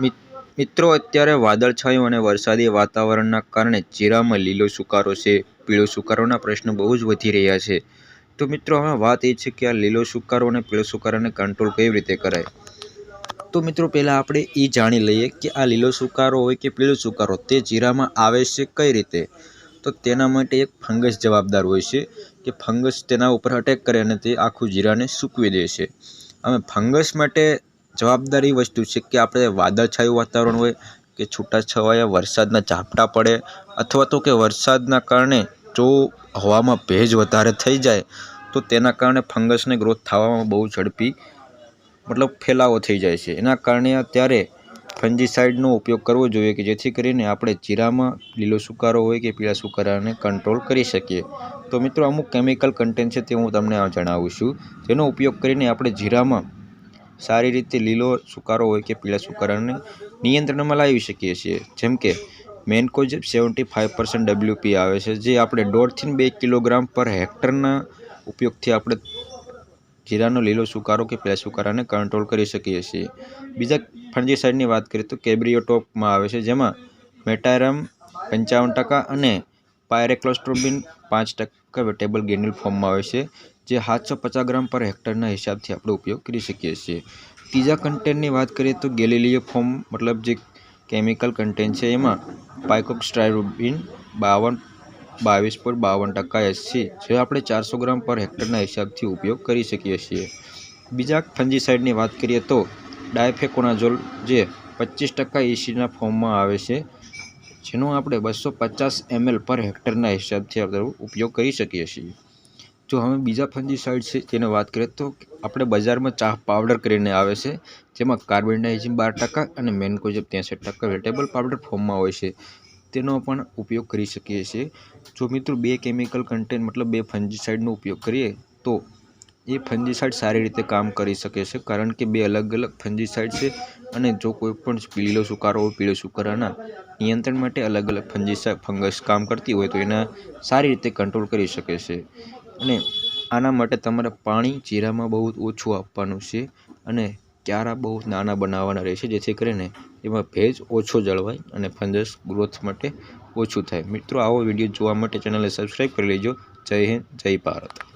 મિત્રો, અત્યારે વાદળછાયું અને વરસાદી વાતાવરણના કારણે જીરામાં લીલો સુકારો છે. પીળો સુકારોના પ્રશ્નો બહુ જ વધી રહ્યા છે. તો મિત્રો, હવે વાત એ છે કે આ લીલો સુકારો અને પીળો સુકારાને કંટ્રોલ કેવી રીતે કરાય? તો મિત્રો, પહેલાં આપણે એ જાણી લઈએ કે આ લીલો સુકારો હોય કે પીળો સુકારો, તે જીરામાં આવે છે કઈ રીતે? તો તેના માટે એક ફંગસ જવાબદાર હોય છે કે ફંગસ તેના ઉપર અટેક કરે અને તે આખું જીરાને સૂકવી દે છે. અમે ફંગસ માટે જવાબદારી વસ્તુ છે કે આપણે વાદળછાયું વાતાવરણ હોય કે છૂટાછવાયા વરસાદના ઝાપટા પડે અથવા તો કે વરસાદના કારણે જો હવામાં ભેજ વધારે થઈ જાય, તો તેના કારણે ફંગસને ગ્રોથ થવામાં બહુ ઝડપી મતલબ ફેલાવો થઈ જાય છે. એના કારણે ત્યારે ફંજીસાઇડનો ઉપયોગ કરવો જોઈએ કે જેથી કરીને આપણે જીરામાં લીલો સુકારો હોય કે પીળા સુકારાને કંટ્રોલ કરી શકીએ. તો મિત્રો અમુક કેમિકલ કન્ટેન્ટ છે તે હું તમને જણાવું છું. જેનો ઉપયોગ કરીને આપણે જીરામાં સારી રીતે લીલો સુકારો હોય કે પીળા સુકારાને નિયંત્રણમાં લાવી શકીએ છીએ. જેમ કે, mancozeb seventy five percent WP આવે છે, જે આપણે દોઢથી બે કિલોગ્રામ પર હેક્ટરના ઉપયોગથી આપણે જીરાનો લીલો સુકારો કે પીળા સુકારાને કંટ્રોલ કરી શકીએ છીએ. બીજા ફંજીસાઇડની વાત કરીએ તો કેબ્રિયોટોપમાં આવે છે, જેમાં મેટાયરમ પંચાવન ટકા અને પાયરેક્લોસ્ટ્રોબિન પાંચ ટકા વેટેબલ ગેન્યુલ ફોર્મમાં આવે છે. જે સાતસો પચાસ ગ્રામ પર હેક્ટરના હિસાબથી આપણે ઉપયોગ કરી શકીએ છીએ. ત્રીજા કન્ટેન્ટની વાત કરીએ તો ગેલિલિયો ફોર્મ મતલબ જે કેમિકલ કન્ટેન્ટ છે એમાં પાઇકોક્સ્ટ્રાઇરોબિન બાવન, બાવીસ પોઈન્ટ બાવન ટકા એસી જે આપણે ચારસો ગ્રામ પર હેક્ટરના હિસાબથી ઉપયોગ કરી શકીએ છીએ. બીજા ફંજીસાઇડની વાત કરીએ તો ડાયફેકોનાઝોલ જે પચીસ ટકા એસીના ફોર્મમાં આવે છે, જેનો આપણે બસો પચાસ એમએલ પર હેક્ટરના હિસાબથી આપણે ઉપયોગ કરી શકીએ છીએ. જો હવે બીજા ફંજીસાઇડ છે, તેની વાત કરીએ તો આપણે બજારમાં ચા પાવડર કરીને આવે છે, જેમાં કાર્બેન્ડાઇઝિન બાર ટકા અને મેન્કોજેબ ત્રેસઠ ટકા વેટેબલ પાવડર ફોર્મમાં હોય છે. તેનો પણ ઉપયોગ કરી શકીએ છીએ. જો મિત્રો બે કેમિકલ કન્ટેન્ટ મતલબ બે ફંજીસાઇડનો ઉપયોગ કરીએ, તો એ ફંજીસાઇડ સારી રીતે કામ કરી શકે છે, કારણ કે બે અલગ અલગ ફંજીસાઇડ છે અને જો કોઈ પણ પીલીલો સુકારો હોય, પીળો સુકારાના નિયંત્રણ માટે અલગ અલગ ફંજીસાઇડ ફંગસ કામ કરતી હોય તો એના સારી રીતે કંટ્રોલ કરી શકે છે. અને આના માટે તમારે પાણી જીરામાં બહુ ઓછું આપવાનું છે અને ક્યારા બહુ નાના બનાવવાના રહેશે, જેથી કરીને એમાં ભેજ ઓછો જળવાય અને ફંગસ ગ્રોથ માટે ઓછું થાય. મિત્રો, આવો વીડિયો જોવા માટે ચેનલને સબસ્ક્રાઈબ કરી લેજો. જય હિન્દ, જય ભારત.